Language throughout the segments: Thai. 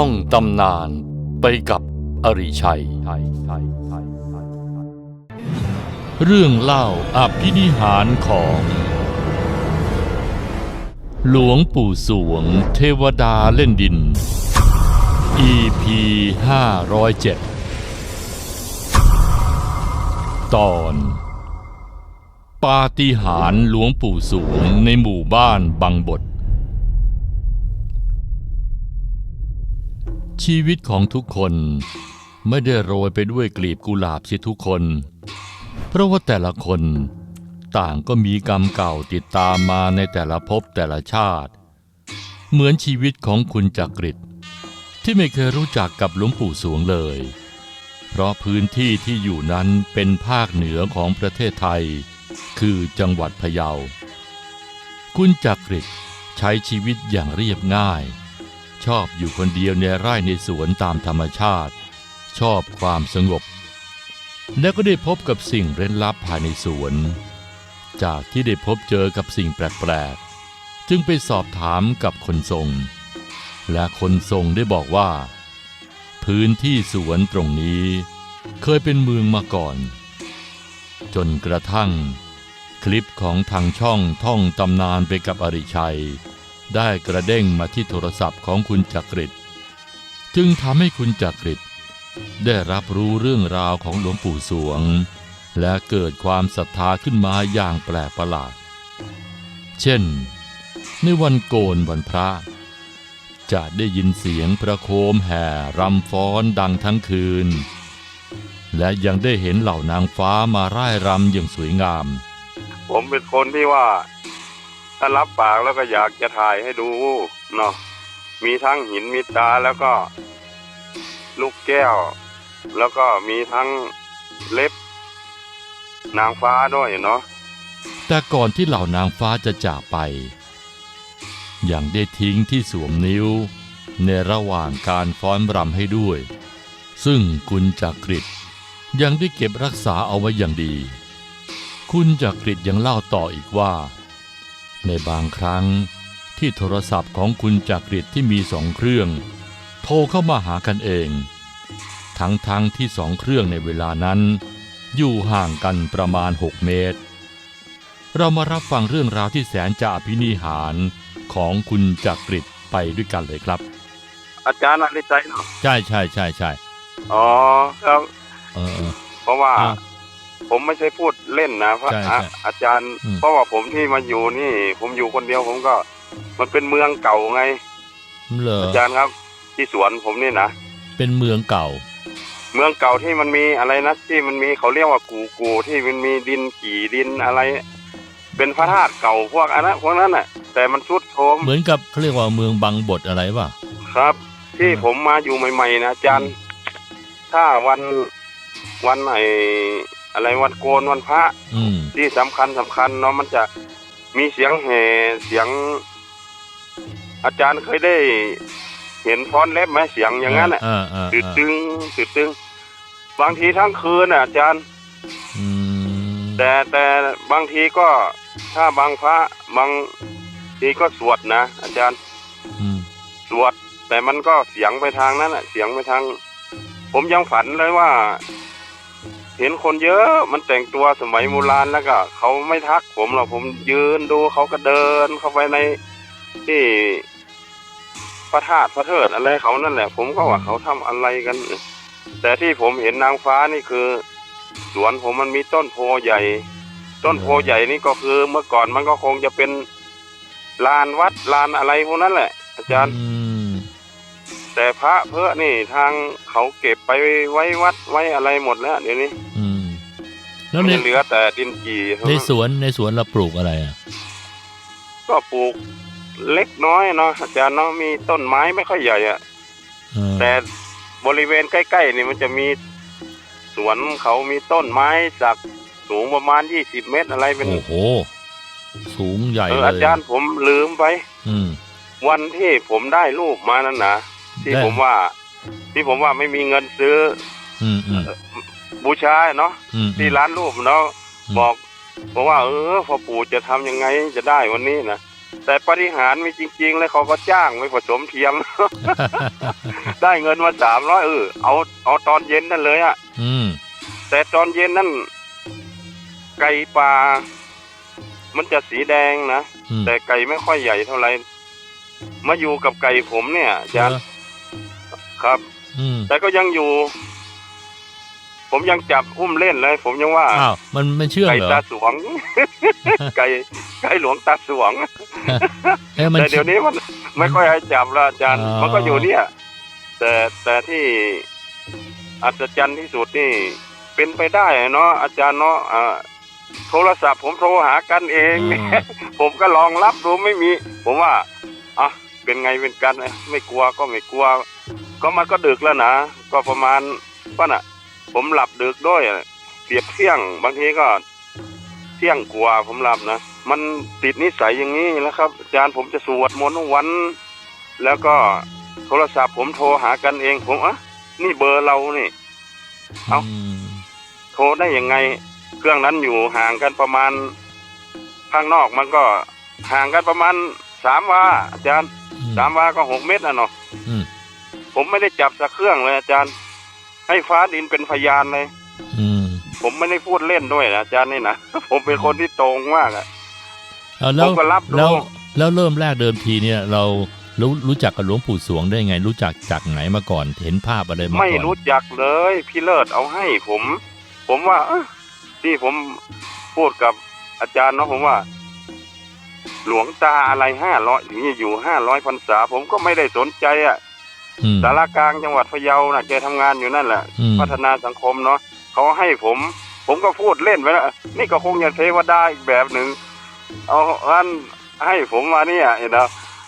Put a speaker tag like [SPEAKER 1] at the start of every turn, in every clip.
[SPEAKER 1] ท่องตำนานไปกับอริชัย เรื่องเล่าอภินิหารของ หลวงปู่สวงเทวดาเล่นดิน EP 507 ตอน ปาฏิหาริย์หลวงปู่สวงในหมู่บ้านบางบท ชีวิตของทุกคนไม่ได้โรยไปด้วยกลีบกุหลาบเสียทุกคน เพราะว่าแต่ละคนต่างก็มีกรรมเก่าติดตามมาในแต่ละภพแต่ละชาติ เหมือนชีวิตของคุณจักริดที่ไม่เคยรู้จักกับหลวงปู่สวงเลย เพราะพื้นที่ที่อยู่นั้นเป็นภาคเหนือของประเทศไทย คือจังหวัดพะเยา คุณจักริดใช้ชีวิตอย่างเรียบง่าย ชอบอยู่คนเดียวในไร่ในสวนตามธรรมชาติ ชอบความสงบ และก็ได้พบกับสิ่งเร้นลับภายในสวน จากที่ได้พบเจอกับสิ่งแปลกๆ จึงไปสอบถามกับคนทรง และคนทรงได้บอกว่า พื้นที่สวนตรงนี้ เคยเป็นเมืองมาก่อน จนกระทั่ง คลิปของทางช่องท่องตำนานไปกับอริชัย ได้กระเด้งมาที่โทรศัพท์ของคุณจักริดจึงทำให้คุณจักริดได้รับรู้เรื่องราวของหลวงปู่สวง และเกิดความศรัทธาขึ้นมาอย่างแปลกประหลาด เช่น ในวันโกนวันพระ จะได้ยินเสียงประโคมแห่รำฟ้อนดังทั้งคืน และยังได้เห็นเหล่านางฟ้ามาร่ายรำอย่างสวยงาม
[SPEAKER 2] ผมเป็นคนที่ว่า ถ้ารับปากแล้วก็อยากจะถ่ายให้ดูเนาะมีทั้งหินมีตาแล้วก็ ลูกแก้ว แล้วก็มีทั้งเล็บ นางฟ้าด้วยเนาะ
[SPEAKER 1] แต่ก่อนที่เหล่านางฟ้าจะจากไปยังได้ทิ้งที่สวมนิ้ว ในระหว่างการฟ้อนรำให้ด้วย ซึ่งคุณจักริดยังได้เก็บรักษาเอาไว้อย่างดี คุณจักริดยังเล่าต่ออีกว่า ในบางครั้งที่โทรศัพท์ของคุณจักริดที่มีสองเครื่อง โทรเข้ามาหากันเอง ทั้งๆทที่สองเครื่องในเวลานั้น อยู่ห่างกันประมาณ 6 เมตร เรามารับฟังเรื่องราวที่แสนจะอภินิหารของคุณจักริดไปด้วยกันเลยครับ
[SPEAKER 2] อาจารย์อะไรใจเนาะ
[SPEAKER 1] ใช่ใช่ใช่ใช่
[SPEAKER 2] อ๋อครับ
[SPEAKER 1] เออเออ
[SPEAKER 2] เพราะว่า
[SPEAKER 1] อะ
[SPEAKER 2] ผมไม่ใช่พูดเล่นนะพระ
[SPEAKER 1] ใช่
[SPEAKER 2] อะ
[SPEAKER 1] ใช่
[SPEAKER 2] อาจารย์
[SPEAKER 1] อืม
[SPEAKER 2] เพราะว่าผมที่มาอยู่นี่ ผมอยู่คนเดียวผมก็ มันเป็นเมืองเก่าไง
[SPEAKER 1] เหรอ
[SPEAKER 2] อาจารย์ครับ ที่สวนผมนี่นะ
[SPEAKER 1] เป็นเมืองเก่า
[SPEAKER 2] เมืองเก่าที่มันมีอะไรนะที่มันมีเขาเรียกว่ากูกูที่มันมีดินกี่ดินอะไร เป็นพระธาตุเก่าพวกอันนั้นพวกนั้นน่ะ แต่มันทรุดโทรม
[SPEAKER 1] เหมือนกับเขาเรียกว่าเมืองบางบทอะไรป่ะ
[SPEAKER 2] ครับ ที่
[SPEAKER 1] อืม
[SPEAKER 2] ผมมาอยู่ใหม่ๆนะอาจารย์ ถ้าวันวันไหน อะไรวันโกนวันพระ
[SPEAKER 1] อืม
[SPEAKER 2] ที่สำคัญสำคัญเนาะมันจะมีเสียงแห่เสียง อาจารย์เคยได้ เห็นฟ้อนเล็บไหมเสียงอย่างนั้นอะ
[SPEAKER 1] อ่าอ่า
[SPEAKER 2] ตึด
[SPEAKER 1] อ่า
[SPEAKER 2] ตึงตึดตึง บางทีทั้งคืนน่ะอาจารย์
[SPEAKER 1] อืม
[SPEAKER 2] แต่แต่บางทีก็ถ้าบางพระบางทีก็สวดนะอาจารย์
[SPEAKER 1] อืม
[SPEAKER 2] สวดแต่มันก็เสียงไปทางนั้นอะเสียงไปทาง ผมยังฝันเลยว่า เห็นคนเยอะมันแต่งตัวสมัยโบราณแล้วก็เขาไม่ทักผมหรอกผมยืนดูเขาก็เดินเข้าไปในที่พระธาตุพระเทิดอะไรเขานั่นแหละ ผมก็ว่าเขาทำอะไรกัน แต่ที่ผมเห็นนางฟ้านี่คือ สวนผมมันมีต้นโพใหญ่ ต้นโพใหญ่นี่ก็คือเมื่อก่อนมันก็คงจะเป็นลานวัดลานอะไรพวกนั้นแหละ อาจารย์ แต่พระเพอนี่ทางเขาเก็บไปไว้วัดไว้อะไรหมดแล้วเดี๋ยวนี้
[SPEAKER 1] อืม แล้ว
[SPEAKER 2] มัน
[SPEAKER 1] ใน
[SPEAKER 2] จะเหลือแต่ดินจีเท่า
[SPEAKER 1] ใน
[SPEAKER 2] นั้น
[SPEAKER 1] สวนในสวนเราปลูกอะไรอะ
[SPEAKER 2] ก็ปลูกเล็กน้อยเนาะอาจารย์เนาะมีต้นไม้ไม่ค่อยใหญ่อะ
[SPEAKER 1] เออ
[SPEAKER 2] แต่บริเวณใกล้ๆนี่มันจะมีสวนเขามีต้นไม้สักสูงประมาณยี่สิบเมตรอะไรเป็น
[SPEAKER 1] โอ้โห สูงใหญ่
[SPEAKER 2] เออ
[SPEAKER 1] เลย
[SPEAKER 2] อาจารย์ผมลืมไป
[SPEAKER 1] อืม
[SPEAKER 2] วันที่ผมได้รูปมานั่นนะ ที่
[SPEAKER 1] ได้
[SPEAKER 2] ผมว่า ที่ผมว่าไม่มีเงินซื้อ
[SPEAKER 1] อืมอืม
[SPEAKER 2] บูชาเนาะ
[SPEAKER 1] อืม
[SPEAKER 2] ที่ร้านรูปเนาะ
[SPEAKER 1] อืม
[SPEAKER 2] บอกบอกว่า เออพ่อปู่จะทำยังไงจะได้วันนี้นะ
[SPEAKER 1] อ
[SPEAKER 2] แต่ปฏิหารย์มีจริง ๆ แล้วเขาก็จ้างไปผสมเทียม ได้เงินมาสามร้อยเออเอาเอาตอนเย็นนั่นเลยอะ
[SPEAKER 1] อืม
[SPEAKER 2] แต่ตอนเย็นนั่นไก่ปลามันจะสีแดงนะ
[SPEAKER 1] อืม
[SPEAKER 2] แต่ไก่ไม่ค่อยใหญ่เท่าไหร่มาอยู่กับไก่ผมเนี่ยอาจารย์
[SPEAKER 1] เหรอ
[SPEAKER 2] ครับ
[SPEAKER 1] อืม
[SPEAKER 2] แต่ก็ยังอยู่ ผมยังจับอุ้มเล่นเลย ผมยังว่า
[SPEAKER 1] อ้าวมันมันเชื่อง
[SPEAKER 2] ไก่
[SPEAKER 1] เหรอ
[SPEAKER 2] ตาสวง ไก่ไก่หลวงตาสวง
[SPEAKER 1] เอ้ยมัน
[SPEAKER 2] แต่เดี๋ยวนี้มันไม่ค่อยให้จับแล้วอาจารย์
[SPEAKER 1] อ๋อ
[SPEAKER 2] มันก็อยู่เนี่ย แต่แต่ที่อัศจรรย์ที่สุดนี่ เป็นไปได้เนาะอาจารย์เนาะอ่าโทรศัพท์ผมโทรหากันเอง
[SPEAKER 1] อืม
[SPEAKER 2] ผมก็ลองรับดูไม่มี ผมว่าอะเป็นไงเป็นกันเอ้ยไม่กลัวก็ไม่กลัว ก็มันก็ดึกแล้วนะ ก็ประมาณป้าน่ะ ผมหลับดึกด้วยเสียบเที่ยง บางทีก็เที่ยงกว่าผมหลับนะ มันติดนิสัยอย่างนี้แล้วครับ อาจารย์ผมจะสวดมนต์ทุกวัน แล้วก็โทรศัพท์ผมโทรหากันเอง ผมอะนี่เบอร์เรานี่ เอ้าโทรได้ยังไง เครื่องนั้นอยู่ห่างกันประมาณข้างนอกมันก็ห่างกันประมาณสามวาอาจารย์สามวาก็หกเมตรนะเนาะ ผมไม่ได้จับสักเครื่องเลยอาจารย์ ให้ฟ้าดินเป็นพยานเลย
[SPEAKER 1] อืม
[SPEAKER 2] ผมไม่ได้พูดเล่นด้วยนะอาจารย์นี่นะ ผมเป็นคนที่ตรงมากอะ
[SPEAKER 1] เอาแล้ว
[SPEAKER 2] ผมก็รับรู้
[SPEAKER 1] แล้วแล้วเริ่มแรกเดิมทีเนี่ยเรารู้รู้จักกับหลวงปู่สวงได้ไง รู้จักจากไหนมาก่อนเห็นภาพอะไรมาก่อน
[SPEAKER 2] ไม่รู้จักเลย พี่เลิศเอาให้ผม ผมว่าเอ้อที่ผมพูดกับอาจารย์เนาะผมว่า หลวงตาอะไรห้าร้อยนี่อยู่ห้าร้อยพรรษา ผมก็ไม่ได้สนใจอะ
[SPEAKER 1] อืม
[SPEAKER 2] สารกลางจังหวัดพะเยาน่ะแกทำงานอยู่นั่นแหละ
[SPEAKER 1] อืม
[SPEAKER 2] พัฒนาสังคมเนาะเขาให้ผม ผมก็พูดเล่นไปแล้วนี่ก็คงจะเทวดาอีกแบบหนึ่งเอาอันให้ผมมาเนี่ยเห็นไหม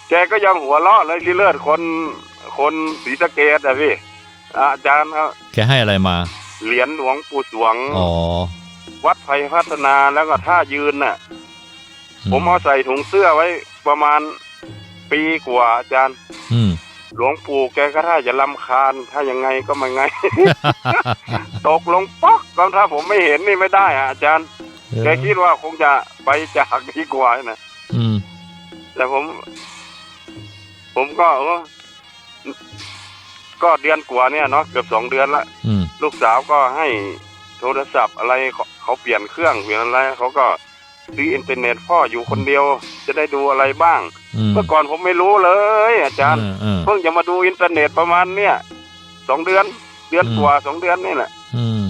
[SPEAKER 2] แกก็ยังหัวเราะเลยที่เลิศคนคนศรีสะเกดอะพี่อาจารย์ครับ
[SPEAKER 1] แกให้อะไรมา
[SPEAKER 2] เหรียญหลวงปู่สวง
[SPEAKER 1] อ๋อ
[SPEAKER 2] วัดไผ่พัฒนาแล้วก็ท่ายืนน่ะ ผมเอาใส่ถุงเสื้อไว้ประมาณปีกว่าอาจารย์
[SPEAKER 1] อืม
[SPEAKER 2] หลวงปู่แกก็ถ้าจะลำคาญ ถ้ายังไงก็ไม่ไง ตกลงป๊อกก็ถ้าผมไม่เห็นนี่ไม่ได้อะอาจารย์ แกคิดว่าคงจะไปจากดีกว่านะ
[SPEAKER 1] อืม
[SPEAKER 2] แต่ผม ผมก็เออก็เดือนกว่าเนี่ยเนาะเกือบสองเดือนละ
[SPEAKER 1] อืม
[SPEAKER 2] ลูกสาวก็ให้โทรศัพท์อะไรเขาเขาเปลี่ยนเครื่องเปลี่ยนอะไรเขาก็ซื้ออินเทอร์เน็ตพ่ออยู่คนเดียวจะได้ดูอะไรบ้าง
[SPEAKER 1] อืม
[SPEAKER 2] เมื่อก่อนผมไม่รู้เลย อาจารย์
[SPEAKER 1] เออเออ
[SPEAKER 2] เพิ่งจะมาดูอินเทอร์เน็ตประมาณเนี่ยสองเดือน เดือน
[SPEAKER 1] อืม
[SPEAKER 2] กว่าสองเดือนนี่แหละ
[SPEAKER 1] อืม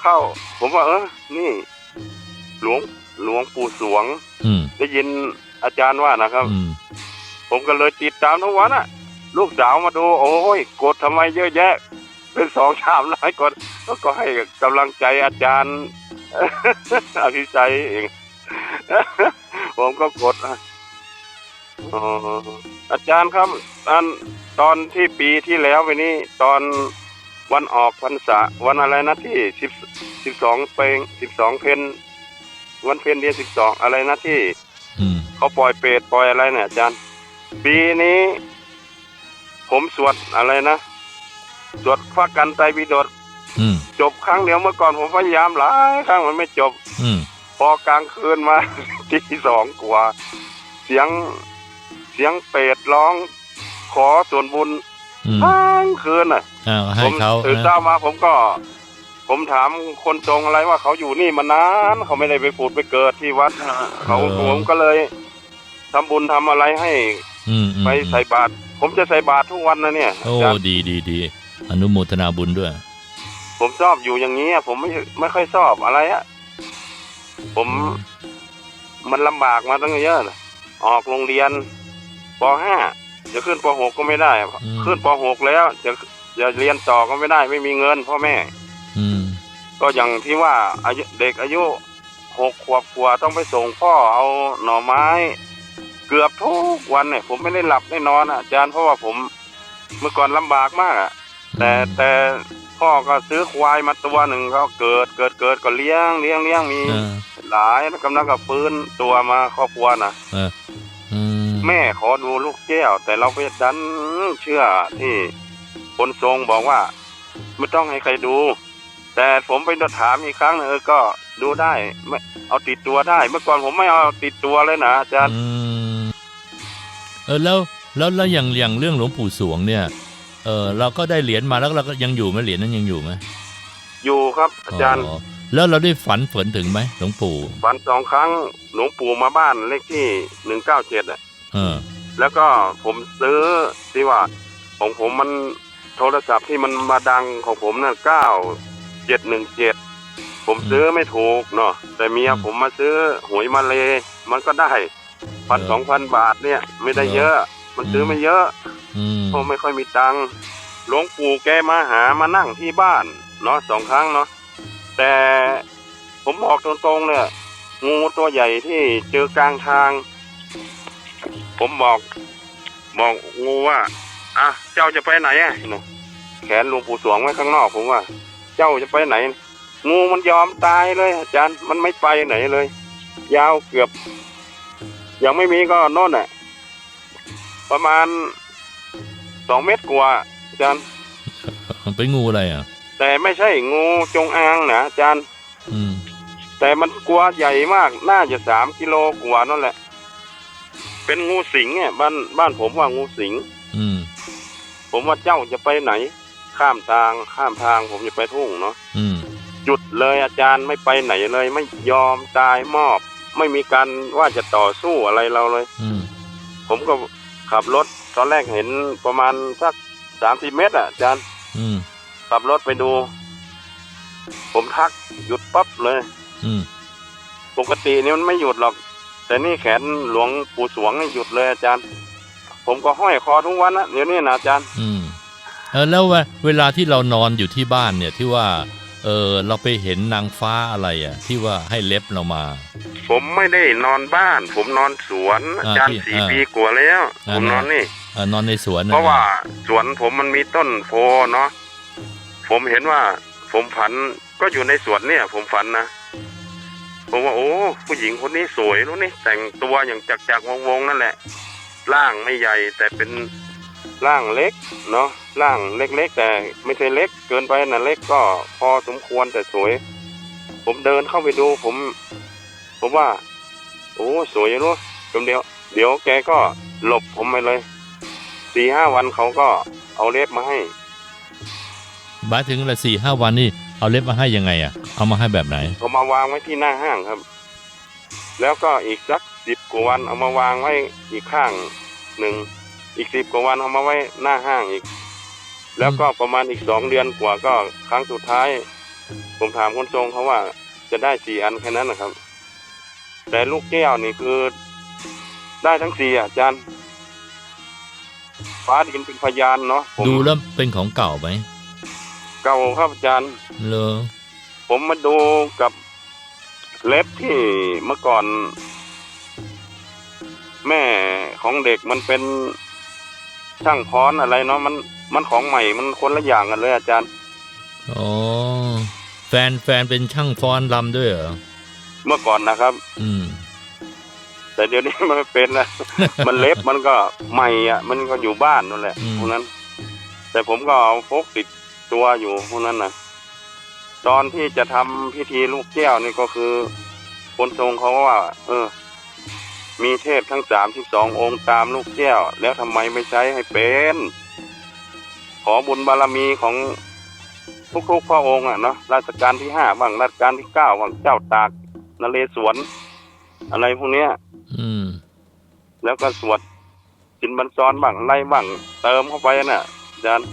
[SPEAKER 2] เข้า ผมว่า เออ นี่ หลวงหลวงปู่สวง
[SPEAKER 1] อืม
[SPEAKER 2] ได้ยินอาจารย์ว่านะครับ
[SPEAKER 1] อืม
[SPEAKER 2] ผมก็เลยติดตามทุกวันอะ ลูกสาวมาดู โอ้ยกดทำไมเยอะแยะ เป็นสองชามร้อยกดก็ให้กำลังใจอาจารย์อภิชัยเองผมก็กด อะอ๋ออาจารย์ครับอันตอนที่ปีที่แล้วไปนี้ตอนวันออกพรรษาวันอะไรนะที่สิบสิบสองเพลงสิบสองเพนวันเพนเดือนสิบสองอะไรนะที่
[SPEAKER 1] อืม
[SPEAKER 2] เขาปล่อยเปรตปล่อยอะไรเนี่ยอาจารย์ ปีนี้ ผมสวดอะไรนะสวดพระกันไตรปิฎก
[SPEAKER 1] อืม
[SPEAKER 2] จบครั้งเดียวเมื่อก่อนผมพยายามหลายครั้งมันไม่จบ
[SPEAKER 1] อืม
[SPEAKER 2] พอกลางคืนมา ที่สองกว่า เสียง เสียงเปรตร้อง ขอส่วนบุญ
[SPEAKER 1] อืม
[SPEAKER 2] ทั้งคืนน่ะ
[SPEAKER 1] อ้าวให้
[SPEAKER 2] ผม
[SPEAKER 1] เขา
[SPEAKER 2] ตื่น
[SPEAKER 1] นะ
[SPEAKER 2] เช้ามาผมก็ ผมถามคนตรงอะไรว่าเขาอยู่นี่มานานเขาไม่ได้ไปผุดไปเกิดที่วัดนะเขาผมก็เลยทำบุญทำอะไรให้
[SPEAKER 1] อืมอืม
[SPEAKER 2] ไปใส่บาตรผมจะใส่บาตรทุกวันนะเนี่ย
[SPEAKER 1] โอ้
[SPEAKER 2] อาจารย์
[SPEAKER 1] ดีดีดีอนุโมทนาบุญด้วย
[SPEAKER 2] ผมชอบอยู่อย่างนี้อะผมไม่ไม่ค่อยชอบอะไรอะผมมันลำบากมาตั้งเยอะนะออกโรงเรียน ป .5 จะขึ้นป .6 ก็ไม่ได้
[SPEAKER 1] อืม
[SPEAKER 2] ขึ้นป .6 แล้วจะจะเรียนต่อก็ไม่ได้ ไม่มีเงินพ่อแม่
[SPEAKER 1] อืม
[SPEAKER 2] ก็อย่างที่ว่าอายุเด็กอายุหกขวบกว่าต้องไปส่งพ่อเอาหน่อไม้ เกือบทุกวันเนี่ยผมไม่ได้หลับได้นอนอะอาจารย์เพราะว่าผมเมื่อก่อนลำบากมากอะแต่แต่พ่อก็ซื้อควายมาตัวหนึ่งก็เกิดเกิดเกิดก็เลี้ยงเลี้ยงเลี้ยงมี
[SPEAKER 1] เออ
[SPEAKER 2] หลายแล้วกำลังกับฟื้นตัวมาครอบครัวนะ
[SPEAKER 1] อืม
[SPEAKER 2] แม่ขอดูลูกแก้ว แต่เราไปดันเชื่อที่คนทรงบอกว่า ไม่ต้องให้ใครดู แต่ผมไปถามอีกครั้งหนึ่งเออก็ดูได้ไม่เอาติดตัวได้ เมื่อก่อนผมไม่เอาติดตัวเลยนะอาจารย์
[SPEAKER 1] อืมเออแล้วแล้วแล้วอย่างอย่างเรื่องหลวงปู่สวงเนี่ย เออเราก็ได้เหรียญมาแล้วเราก็ยังอยู่ไหมเหรียญนั้นยังอยู่ไหม
[SPEAKER 2] อยู่ครับ อาจารย์
[SPEAKER 1] อ๋อแล้วเราได้ฝันฝันถึงไหมหลวงปู่
[SPEAKER 2] ฝันสองครั้งหลวงปู่มาบ้านเลขที่หนึ่งเก้าเจ็ดอะ
[SPEAKER 1] เออ
[SPEAKER 2] แล้วก็ผมซื้อที่ว่า ของผมมันโทรศัพท์ที่มันมาดังของผมน่ะเก้าเจ็ดหนึ่งเจ็ดผมซื้อไม่ถูกเนาะแต่เมียผมมาซื้อหวยมาเลยมันก็ได้พันสองพันบาทเนี่ย ไม่ได้เยอะ มันซื้อไม่เยอะ
[SPEAKER 1] อืม
[SPEAKER 2] เพราะไม่ค่อยมีตังค์หลวงปู่แกมาหามานั่งที่บ้านเนาะสองครั้งเนาะแต่ผมบอกตรงๆเนี่ยงูตัวใหญ่ที่เจอกลางทาง ผมบอก บอกงูว่าอะเจ้าจะไปไหนอะเนาะแขนหลวงปู่สวงไว้ข้างนอกผมว่า เจ้าจะไปไหน งูมันยอมตายเลย อาจารย์มันไม่ไปไหนเลย ยาวเกือบ ยังไม่มีก็โน่นอะ ประมาณสองเมตรกว่าอาจารย์
[SPEAKER 1] เป็นงูอะไรอะ
[SPEAKER 2] แต่ไม่ใช่งูจงอางนะอาจารย์
[SPEAKER 1] อืม
[SPEAKER 2] แต่มันกลัวใหญ่มาก น่าจะสามกิโลกว่านั่นแหละ เป็นงูสิงเนี่ยบ้านบ้านผมว่างูสิง
[SPEAKER 1] อืม
[SPEAKER 2] ผมว่าเจ้าจะไปไหน ข้ามทางข้ามทางผมจะไปทุ่งเนาะ
[SPEAKER 1] อืม
[SPEAKER 2] หยุดเลยอาจารย์ไม่ไปไหนเลย ไม่ยอมตายมอบ ไม่มีการว่าจะต่อสู้อะไรเราเลย
[SPEAKER 1] อืม
[SPEAKER 2] ผมก็ขับรถตอนแรกเห็นประมาณสักสามสิบเมตรอะอาจารย์
[SPEAKER 1] อืม
[SPEAKER 2] ขับรถไปดู ผมทักหยุดปั๊บเลย
[SPEAKER 1] อืม
[SPEAKER 2] ปกตินี่มันไม่หยุดหรอก แต่นี่แขนหลวงปู่สวงนี่หยุดเลยอาจารย์ ผมก็ห้อยคอทุกวันนะเดี๋ยวนี้นะอาจารย์
[SPEAKER 1] อืมเออแล้วเวเวลาที่เรานอนอยู่ที่บ้านเนี่ยที่ว่า เออเราไปเห็นนางฟ้าอะไรอะ ที่ว่าให้เล็บเรามา
[SPEAKER 2] ผมไม่ได้นอนบ้าน ผมนอนสวนอาจารย์
[SPEAKER 1] ที่
[SPEAKER 2] สี่
[SPEAKER 1] อ่า
[SPEAKER 2] ปีกว่าแล้ว
[SPEAKER 1] อ่า
[SPEAKER 2] ผมนอนนี่
[SPEAKER 1] เออนอนในสวนน
[SPEAKER 2] เพราะว่าสวนผมมันมีต้นโพเนาะผมเห็นว่า ผมฝันก็อยู่ในสวนเนี่ย ผมฝันนะ ผมว่าโอ้ผู้หญิงคนนี้สวยรู้นี่แต่งตัวอย่างจักจักวงวงนั่นแหละ ร่างไม่ใหญ่แต่เป็นร่างเล็กเนาะร่างเล็กๆ แต่ไม่ใช่เล็กเกินไปนะเล็กก็พอสมควรแต่สวย ผมเดินเข้าไปดูผม ผมว่า โอ้สวยรู้จนเดียว เดี๋ยวแกก็หลบผมไปเลยสี่ห้าวันเขาก็เอาเล็บมาให้
[SPEAKER 1] มายถึงละสี่ห้าวันนี่ เอาเล็บมาให้ยังไงอะ เอามาให้แบบไหน
[SPEAKER 2] เขามาวางไว้ที่หน้าห้างครับ แล้วก็อีกสักสิบกว่าวันเอามาวางไว้อีกข้างหนึ่งอีกสิบกว่าวันเอามาไว้หน้าห้างอีก แล้วก็ประมาณอีกสองเดือนกว่าก็ครั้งสุดท้าย ผมถามคนทรงเขาว่าจะได้สี่อันแค่นั้นนะครับ แต่ลูกแก้วนี่คือได้ทั้งสี่อะอาจารย์ฟ้าดินเป็นพยานเนาะผม
[SPEAKER 1] ดูแล้วเป็นของเก่าไหม
[SPEAKER 2] เก่าครับอาจารย์
[SPEAKER 1] เลอ
[SPEAKER 2] ผมมาดูกับเล็บที่เมื่อก่อน แม่ของเด็กมันเป็นช่างพ้อนอะไรเนาะมันมันของใหม่มันคนละอย่างกันเลยอาจารย์
[SPEAKER 1] อ๋อ แฟนแฟนเป็นช่างฟ้อนรำด้วยเหรอ
[SPEAKER 2] เมื่อก่อนนะครับ
[SPEAKER 1] อืม
[SPEAKER 2] แต่เดี๋ยวนี้มันไม่เป็นแล้วมันเล็บมันก็ใหม่อะ มันก็อยู่บ้านนั่นแหละ
[SPEAKER 1] อืม
[SPEAKER 2] พวกนั้น แต่ผมก็เอาพกติด ตัวอยู่พวกนั้นนะตอนที่จะทำพิธีลูกแก้วนี่ก็คือ คนทรงเขาก็ว่า เออ มีเทพทั้งสามสิบสององค์ตามลูกแก้ว แล้วทำไมไม่ใช้ให้เป็น ขอบุญบารมีของทุกๆพระองค์อะเนาะราชการที่ห้าบ้างราชการที่เก้าบ้างเจ้าตากนเรศวร อะไรพวกเนี้ย
[SPEAKER 1] อืม
[SPEAKER 2] แล้วก็สวดสินบรรซอนบ้างไล่บ้างเติมเข้าไปน่ะอาจารย์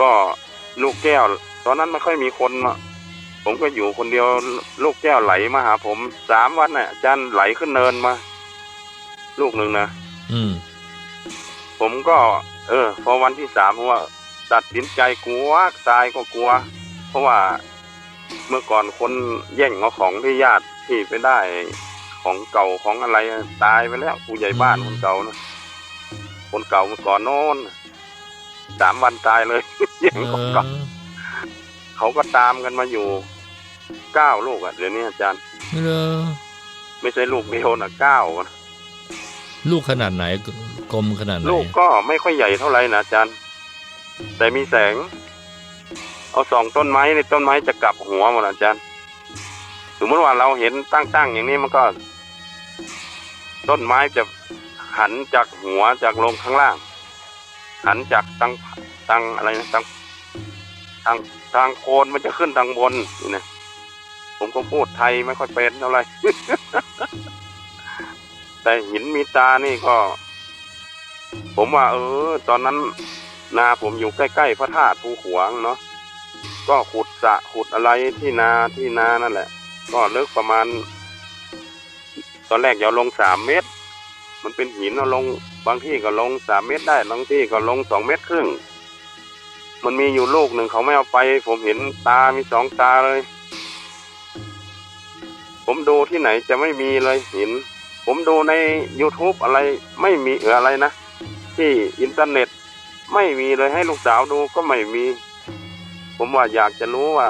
[SPEAKER 2] ก็ลูกแก้ว ตอนนั้นไม่ค่อยมีคนมาผมก็อยู่คนเดียวลูกแก้วไหลมาหาผมสามวันน่ะอาจารย์ไหลขึ้นเนินมา ลูกหนึ่งนะ
[SPEAKER 1] อืม
[SPEAKER 2] ผมก็ เออ พอวันที่สามผมว่า ตัดสินใจกลัวตายก็กลัว เพราะว่าเมื่อก่อนคนแย่งเอาของที่ญาติที่ไปได้ของเก่าของอะไรตายไปแล้วผู้ใหญ่บ้าน
[SPEAKER 1] อืม
[SPEAKER 2] คนเก่านะคนเก่าเมื่อก่อนโน้น สามวันตายเลยแย่ง
[SPEAKER 1] เอ
[SPEAKER 2] ของ
[SPEAKER 1] อ
[SPEAKER 2] เก่าเขาก็ตามกันมาอยู่เก้าลูกอะเดี๋ยวนี้อาจารย์
[SPEAKER 1] เลอ
[SPEAKER 2] ไม่ใช่ลูกเดียวนะเก้าอะ
[SPEAKER 1] ลูกขนาดไหนกลมขนาดไหน
[SPEAKER 2] ลูกก็ไม่ค่อยใหญ่เท่าไหร่นะอาจารย์ แต่มีแสง เอาสองต้นไม้ในต้นไม้จะกลับหัวหมดอาจารย์สมมติว่าเราเห็นตั้งๆอย่างนี้มันก็ ต้นไม้จะหันจากหัวจากลงข้างล่าง หันจากทางทางอะไรนะทางทางทางโคนมันจะขึ้นทางบนนี่นะผมก็พูดไทยไม่ค่อยเป็นเท่าไหร่แต่หินมีตานี่ก็ ผมว่า เออ ตอนนั้นนาผมอยู่ใกล้ๆพระธาตุภูขวางเนาะก็ขุดสระขุดอะไรที่นาที่นานั่นแหละ ก็ลึกประมาณ ตอนแรกย่าลงสามเมตร มันเป็นหินเอาลง บางที่ก็ลงสามเมตรได้บางที่ก็ลงสองเมตรครึ่ง มันมีอยู่ลูกหนึ่งเขาไม่เอาไป ผมเห็นตามีสองตาเลย ผมดูที่ไหนจะไม่มีเลยหิน ผมดูใน YouTube อะไรไม่มีเอออะไรนะ ที่อินเทอร์เน็ตไม่มีเลยให้ลูกสาวดูก็ไม่มี ผมว่าอยากจะรู้ว่า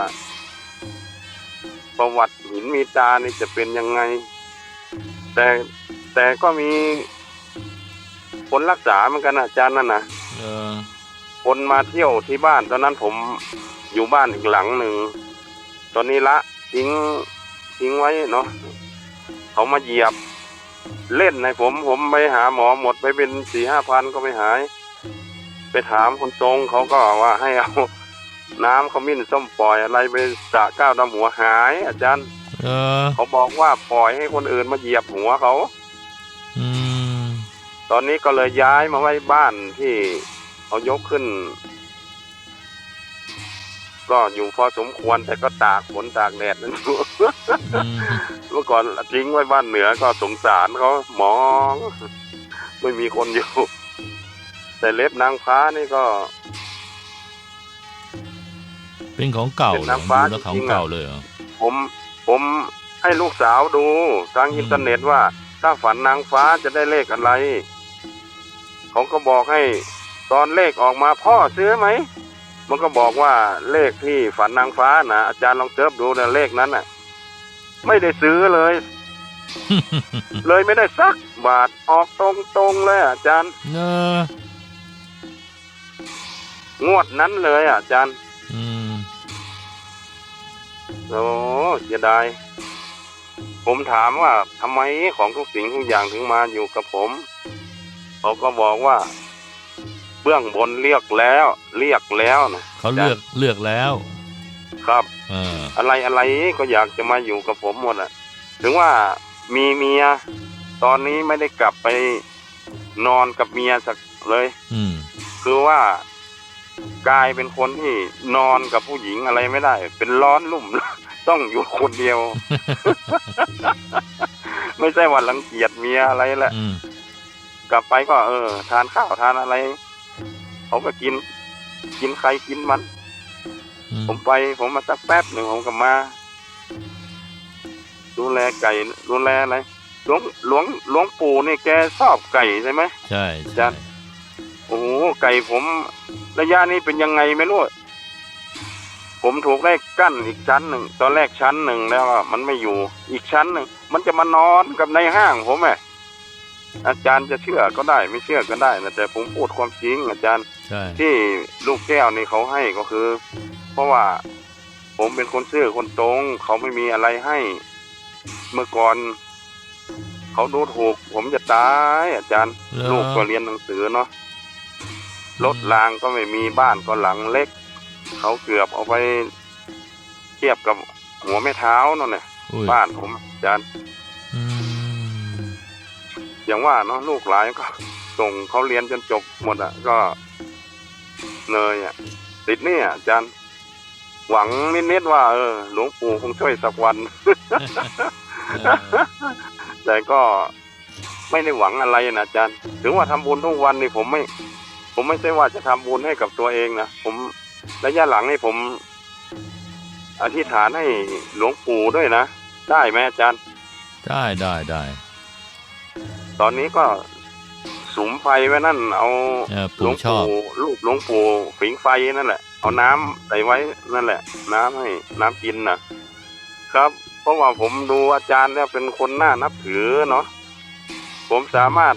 [SPEAKER 2] ประวัติหินมีตานี่จะเป็นยังไง แต่แต่ก็มี คนรักษาเหมือนกันนะอาจารย์นั่นนะ
[SPEAKER 1] เออ
[SPEAKER 2] คนมาเที่ยวที่บ้าน ตอนนั้นผมอยู่บ้านอีกหลังหนึ่ง ตอนนี้ละทิ้งทิ้งไว้เนาะเขามาเหยียบ เล่นให้ผม ผมไปหาหมอหมดไปเป็นสี่ห้าพันก็ไม่หาย ไปถามคนตรงเขาก็ว่าให้เอาน้ำขมิ้นส้มปล่อยอะไรไปสะก้าวดำหัวหาย อาจารย์
[SPEAKER 1] เออ
[SPEAKER 2] เขาบอกว่าปล่อยให้คนอื่นมาเหยียบหัวเขา
[SPEAKER 1] อืม
[SPEAKER 2] ตอนนี้ก็เลยย้ายมาไว้บ้านที่เขายกขึ้น ก็อยู่พอสมควรแต่ก็ตากฝนตากแดดนั่นอยู่
[SPEAKER 1] อืม
[SPEAKER 2] เมื่อก่อนทิ้งไว้บ้านเหนือก็สงสารเขาหมองไม่มีคนอยู่ แต่เล็บนางฟ้านี่ก็
[SPEAKER 1] เป็นของเก่า
[SPEAKER 2] เป็น
[SPEAKER 1] เหรอ
[SPEAKER 2] น้ำฟ้า
[SPEAKER 1] ดูแล้วของ
[SPEAKER 2] จริงๆอะ
[SPEAKER 1] เก่าเลยเหรอ
[SPEAKER 2] ผมผมให้ลูกสาวดูทาง
[SPEAKER 1] อืม
[SPEAKER 2] อินเทอร์เน็ตว่า ถ้าฝันนางฟ้าจะได้เลขอะไร เขาก็บอกให้ตอนเลขออกมาพ่อซื้อไหม มันก็บอกว่าเลขที่ฝันนางฟ้านะอาจารย์ลองเสิร์ชดูนะเลขนั้นน่ะ ไม่ได้ซื้อเลย เลยไม่ได้สักบาทออกตรงๆเลยอาจารย์
[SPEAKER 1] เออง
[SPEAKER 2] วดนั้นเลยอาจารย์
[SPEAKER 1] อืม
[SPEAKER 2] โอ้เสียดายผมถามว่าทำไมของทุกสิ่งทุกอย่างถึงมาอยู่กับผม เขาก็บอกว่า เบื้องบนเรียกแล้ว เรียกแล้วนะ
[SPEAKER 1] เขาเลือกเลือกแล้ว
[SPEAKER 2] ครับ
[SPEAKER 1] เออ
[SPEAKER 2] อะไรอะไรก็อยากจะมาอยู่กับผมหมดอะ ถึงว่ามีเมีย ตอนนี้ไม่ได้กลับไปนอนกับเมียสักเลย
[SPEAKER 1] อืม
[SPEAKER 2] คือว่ากลายเป็นคนที่นอนกับผู้หญิงอะไรไม่ได้ เป็นร้อนลุ่ม ต้องอยู่คนเดียว ไม่ใช่ว่ารังเกียจเมียอะไรแหละ
[SPEAKER 1] อืม
[SPEAKER 2] กลับไปก็เออ ทานข้าวทานอะไรเขาก็กิน กินใครกินมัน
[SPEAKER 1] อืม
[SPEAKER 2] ผมไปผมมาสักแป๊บหนึ่งผมก็มา ดูแลไก่ดูแลอะไรหลวงหลวงหลวงปู่นี่แกชอบไก่ใช่ไหม
[SPEAKER 1] ใช่
[SPEAKER 2] อา
[SPEAKER 1] ใช่
[SPEAKER 2] จารย์โอ้โหไก่ผม ระยะนี้เป็นยังไงไม่รู้ผมถูกได้กั้นอีกชั้นหนึ่งตอนแรกชั้นหนึ่งแล้วอะมันไม่อยู่ อีกชั้นหนึ่งมันจะมานอนกับในห้างผมไง อาจารย์จะเชื่อก็ได้ไม่เชื่อก็ได้นะแต่ผมพูดความจริง อาจารย์
[SPEAKER 1] ใช่
[SPEAKER 2] ที่ลูกแก้วนี่เขาให้ก็คือ เพราะว่าผมเป็นคนซื่อคนตรง เขาไม่มีอะไรให้ เมื่อก่อน เขาดูถูก ผมจะตาย อาจารย์
[SPEAKER 1] เหรอ
[SPEAKER 2] ลูกก็เรียนหนังสือเนาะรถรางก็ไม่มีบ้านก็หลังเล็ก เขาเกือบเอาไปเทียบกับหัวแม่เท้านั่นแหละ
[SPEAKER 1] อุ้ย
[SPEAKER 2] บ้านผมอาจารย์
[SPEAKER 1] อืม
[SPEAKER 2] อย่างว่าเนาะลูกหลานก็ส่งเขาเรียนจนจบหมดอะก็เลยอะติดเนี่ยอาจารย์หวังนิดๆว่าเออ หลวงปู่คงช่วยสักวัน แต่ก็ไม่ได้หวังอะไรนะอาจารย์ ถึงว่าทำบุญทุกวันนี่ผมไม่ ผมไม่ใช่ว่าจะทำบุญให้กับตัวเองนะผมระยะหลังนี่ผม อธิษฐานให้หลวงปู่ด้วยนะ ได้ไหมอาจารย์
[SPEAKER 1] ได้ได้ได้
[SPEAKER 2] ตอนนี้ก็สุมไฟไว้นั่น เอา
[SPEAKER 1] เออ
[SPEAKER 2] หลว
[SPEAKER 1] ปู่
[SPEAKER 2] ง
[SPEAKER 1] ชอบ
[SPEAKER 2] ปู่รูปหลวงปู่ฝิงไฟนั่นแหละ เอาน้ำใส่ไว้นั่นแหละ น้ำให้น้ำกินนะครับ เพราะว่าผมดูอาจารย์เนี่ยเป็นคนน่านับถือเนาะผมสามารถ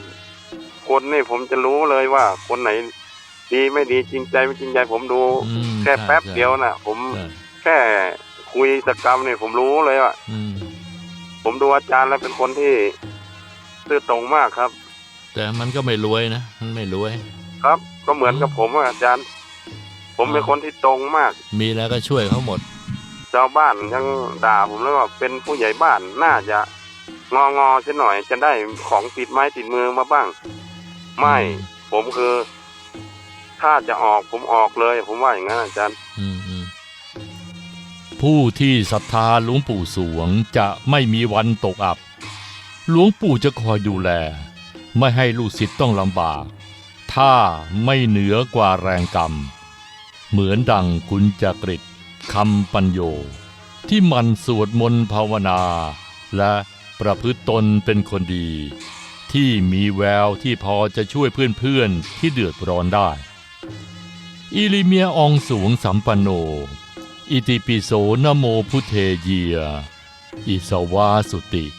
[SPEAKER 2] คนนี่ผมจะรู้เลยว่า คนไหนดีไม่ดีจริงใจไม่จริงใจ ผมดู
[SPEAKER 1] อืม
[SPEAKER 2] แค่
[SPEAKER 1] ใช่
[SPEAKER 2] แป๊บ
[SPEAKER 1] ใช่
[SPEAKER 2] เดียวน่ะ ผม
[SPEAKER 1] ใช่
[SPEAKER 2] แค่คุยสกรรมเนี่ยผมรู้เลยว่า
[SPEAKER 1] อืม
[SPEAKER 2] ผมดูอาจารย์แล้วเป็นคนที่ ซื่อตรงมากครับ
[SPEAKER 1] แต่มันก็ไม่รวยนะมันไม่รวย
[SPEAKER 2] ครับ ก็เหมือนกับผมอะอาจารย์ ผมเป็นคนที่ตรงมาก
[SPEAKER 1] มีแล้วก็ช่วยเขาหมด
[SPEAKER 2] ชาวบ้านยังด่าผมแล้วว่าเป็นผู้ใหญ่บ้านน่าจะ งองอๆเสียหน่อย จะได้ของติดไม้ติดมือมาบ้าง ไม่ผมคือ ถ้าจะออกผมออกเลย ผมว่าอย่างนั้นอาจารย์
[SPEAKER 1] อืมอืมผู้ที่ศรัทธาหลวงปู่สวงจะไม่มีวันตกอับ หลวงปู่จะคอยดูแล ไม่ให้ลูกศิษย์ต้องลำบาก ถ้าไม่เหนือกว่าแรงกรรม เหมือนดังคุณจักริดคำปัญโย ที่มันสวดมนต์ภาวนา และประพฤติตนเป็นคนดี ที่มีแววที่พอจะช่วยเพื่อนๆที่เดือดร้อนได้ อิลิเมียอองสูงสัมปันโน อิติปิโสนโมพุเทเยีย อิสวาสุติ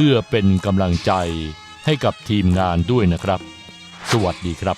[SPEAKER 1] พื่อเป็นกำลังใจให้กับทีมงานด้วยนะครับ สวัสดีครับ